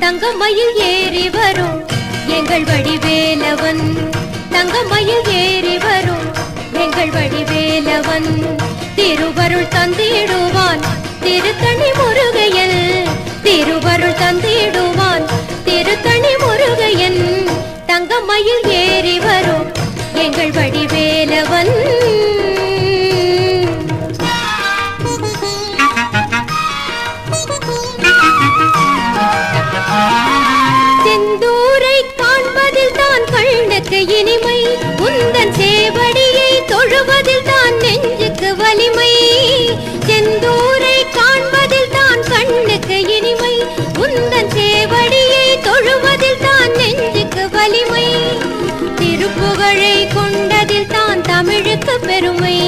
தங்கமயில் ஏறி வரும். எங்கள் வடிவேலவன் தங்கமயில் ஏறி வரும். எங்கள் வடிவேலவன் திருவருள் தந்திடுவான். திருத்தணி முருகையன் திருவருள் தந்திடுவான். திருத்தணி முருகையன் தங்கமயில் ஏறி கண்ணுக்கு இனிமை. உந்தன் சேவடியை தொழுவதில் தான் நெஞ்சுக்கு வலிமை. செந்தூரை காண்பதில் தான் கண்ணுக்கு இனிமை. உந்தன் சேவடியை தொழுவதில் தான் நெஞ்சுக்கு வலிமை. திருப்புகழை கொண்டதில் தான் தமிழுக்கு பெருமை.